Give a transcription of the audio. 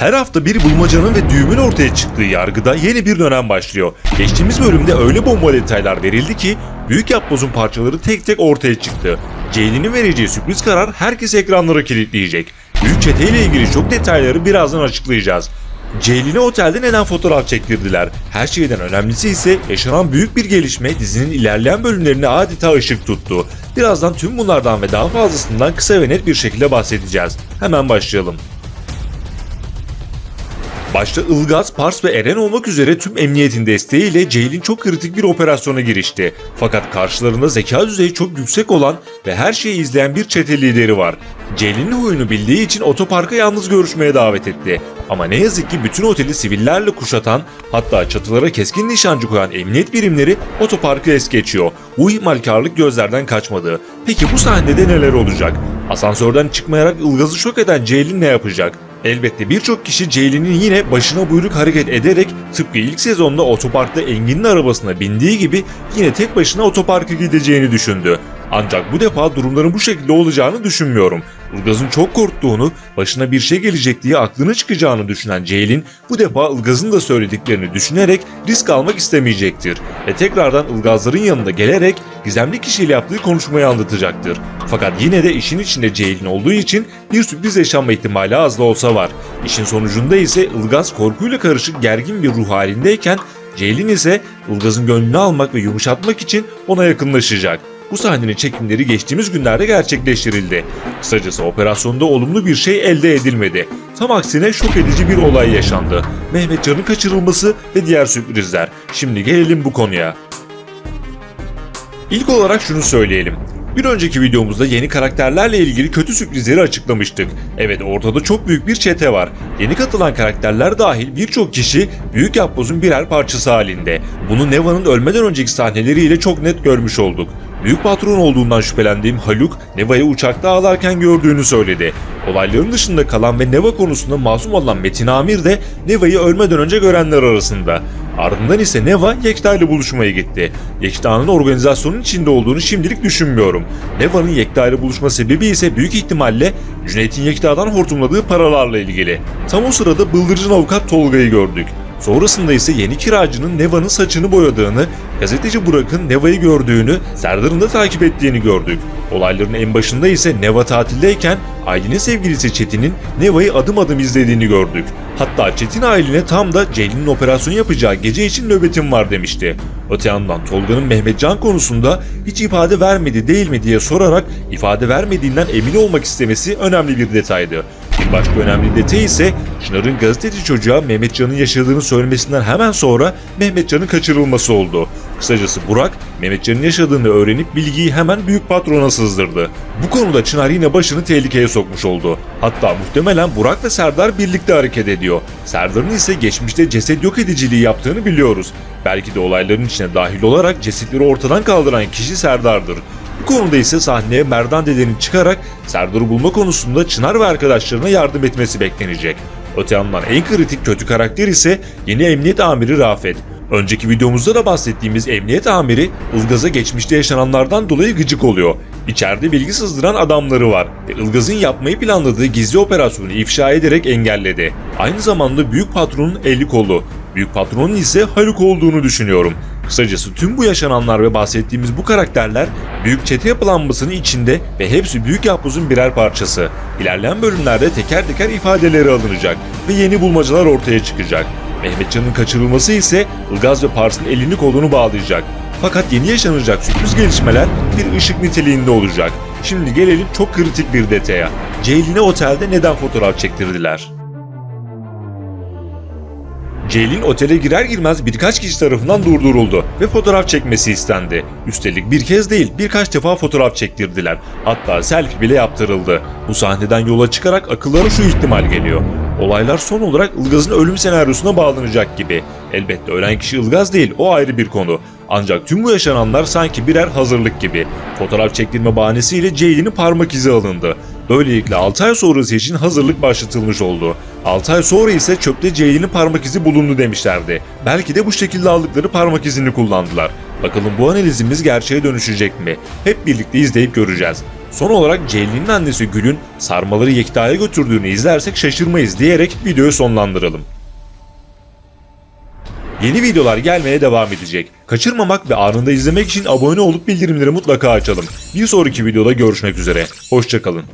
Her hafta bir bulmacanın ve düğümün ortaya çıktığı yargıda yeni bir dönem başlıyor. Geçtiğimiz bölümde öyle bomba detaylar verildi ki büyük yapbozun parçaları tek tek ortaya çıktı. Ceylin'in vereceği sürpriz karar herkes ekranlara kilitleyecek. Büyük çeteyle ilgili çok detayları birazdan açıklayacağız. Ceylin'e otelde neden fotoğraf çektirdiler? Her şeyden önemlisi ise yaşanan büyük bir gelişme dizinin ilerleyen bölümlerine adeta ışık tuttu. Birazdan tüm bunlardan ve daha fazlasından kısa ve net bir şekilde bahsedeceğiz. Hemen başlayalım. Başta Ilgaz, Pars ve Eren olmak üzere tüm emniyetin desteğiyle Ceylin çok kritik bir operasyona girişti. Fakat karşılarında zeka düzeyi çok yüksek olan ve her şeyi izleyen bir çete lideri var. Ceylin'in huyunu bildiği için otoparka yalnız görüşmeye davet etti. Ama ne yazık ki bütün oteli sivillerle kuşatan hatta çatılara keskin nişancı koyan emniyet birimleri otoparkı es geçiyor. Bu ihmalkarlık gözlerden kaçmadı. Peki bu sahnede neler olacak? Asansörden çıkmayarak Ilgaz'ı şok eden Ceylin ne yapacak? Elbette birçok kişi Ceylin'in yine başına buyruk hareket ederek tıpkı ilk sezonda otoparkta Engin'in arabasına bindiği gibi yine tek başına otoparka gideceğini düşündü. Ancak bu defa durumların bu şekilde olacağını düşünmüyorum. Ilgaz'ın çok korktuğunu, başına bir şey gelecek diye aklına çıkacağını düşünen Ceylin bu defa Ilgaz'ın da söylediklerini düşünerek risk almak istemeyecektir. Ve tekrardan Ilgazların yanında gelerek gizemli kişiyle yaptığı konuşmayı anlatacaktır. Fakat yine de işin içinde Ceylin olduğu için bir sürpriz yaşanma ihtimali az da olsa var. İşin sonucunda ise Ilgaz korkuyla karışık gergin bir ruh halindeyken Ceylin ise Ilgaz'ın gönlünü almak ve yumuşatmak için ona yakınlaşacak. Bu sahnenin çekimleri geçtiğimiz günlerde gerçekleştirildi. Kısacası operasyonda olumlu bir şey elde edilmedi. Tam aksine şok edici bir olay yaşandı. Mehmetcan'ın kaçırılması ve diğer sürprizler. Şimdi gelelim bu konuya. İlk olarak şunu söyleyelim. Bir önceki videomuzda yeni karakterlerle ilgili kötü sürprizleri açıklamıştık. Evet ortada çok büyük bir çete var. Yeni katılan karakterler dahil birçok kişi Büyük Yapboz'un birer parçası halinde. Bunu Neva'nın ölmeden önceki sahneleriyle çok net görmüş olduk. Büyük patron olduğundan şüphelendiğim Haluk, Neva'yı uçakta ağlarken gördüğünü söyledi. Olayların dışında kalan ve Neva konusunda masum olan Metin Amir de Neva'yı ölmeden önce görenler arasında. Ardından ise Neva Yekta ile buluşmaya gitti. Yekta'nın organizasyonun içinde olduğunu şimdilik düşünmüyorum. Neva'nın Yekta ile buluşma sebebi ise büyük ihtimalle Cüneyt'in Yekta'dan hortumladığı paralarla ilgili. Tam o sırada bıldırcın avukat Tolga'yı gördük. Sonrasında ise yeni kiracının Neva'nın saçını boyadığını, gazeteci Burak'ın Neva'yı gördüğünü, Serdar'ın da takip ettiğini gördük. Olayların en başında ise Neva tatildeyken Aylin'in sevgilisi Çetin'in Neva'yı adım adım izlediğini gördük. Hatta Çetin Aylin'e tam da Ceylin'in operasyon yapacağı gece için nöbetim var demişti. Öte yandan Tolga'nın Mehmetcan konusunda hiç ifade vermedi değil mi diye sorarak ifade vermediğinden emin olmak istemesi önemli bir detaydı. Bir başka önemli detay ise Çınar'ın gazeteci çocuğa Mehmetcan'ın yaşadığını söylemesinden hemen sonra Mehmetcan'ın kaçırılması oldu. Kısacası Burak, Mehmetcan'ın yaşadığını öğrenip bilgiyi hemen büyük patrona sızdırdı. Bu konuda Çınar yine başını tehlikeye sokmuş oldu. Hatta muhtemelen Burak ve Serdar birlikte hareket ediyor. Serdar'ın ise geçmişte ceset yok ediciliği yaptığını biliyoruz. Belki de olayların içine dahil olarak cesetleri ortadan kaldıran kişi Serdar'dır. Bu konuda ise sahneye Merdan dedenin çıkarak Serdar'ı bulma konusunda Çınar ve arkadaşlarına yardım etmesi beklenecek. Öte yandan en kritik kötü karakter ise yeni emniyet amiri Rafet. Önceki videomuzda da bahsettiğimiz emniyet amiri Ilgaz'a geçmişte yaşananlardan dolayı gıcık oluyor. İçeride bilgi sızdıran adamları var ve Ilgaz'ın yapmayı planladığı gizli operasyonu ifşa ederek engelledi. Aynı zamanda büyük patronun eli kolu. Büyük patronun ise Haluk olduğunu düşünüyorum. Kısacası tüm bu yaşananlar ve bahsettiğimiz bu karakterler büyük çete yapılanmasının içinde ve hepsi büyük yapbozun birer parçası. İlerleyen bölümlerde teker teker ifadeleri alınacak ve yeni bulmacalar ortaya çıkacak. Mehmetcan'ın kaçırılması ise Ilgaz ve Pars'ın elini kolunu bağlayacak. Fakat yeni yaşanacak sürpriz gelişmeler bir ışık niteliğinde olacak. Şimdi gelelim çok kritik bir detaya. Ceylin'e otelde neden fotoğraf çektirdiler? Ceylin otele girer girmez birkaç kişi tarafından durduruldu ve fotoğraf çekmesi istendi. Üstelik bir kez değil birkaç defa fotoğraf çektirdiler. Hatta selfie bile yaptırıldı. Bu sahneden yola çıkarak akıllara şu ihtimal geliyor. Olaylar son olarak Ilgaz'ın ölüm senaryosuna bağlanacak gibi. Elbette ölen kişi Ilgaz değil o ayrı bir konu. Ancak tüm bu yaşananlar sanki birer hazırlık gibi. Fotoğraf çektirme bahanesiyle Ceylin'in parmak izi alındı. Böylelikle 6 ay sonrası için hazırlık başlatılmış oldu. 6 ay sonra ise çöpte Ceylin'in parmak izi bulundu demişlerdi. Belki de bu şekilde aldıkları parmak izini kullandılar. Bakalım bu analizimiz gerçeğe dönüşecek mi? Hep birlikte izleyip göreceğiz. Son olarak Ceylin'in annesi Gül'ün sarmaları Yekta'ya götürdüğünü izlersek şaşırmayız diyerek videoyu sonlandıralım. Yeni videolar gelmeye devam edecek. Kaçırmamak ve anında izlemek için abone olup bildirimleri mutlaka açalım. Bir sonraki videoda görüşmek üzere. Hoşçakalın.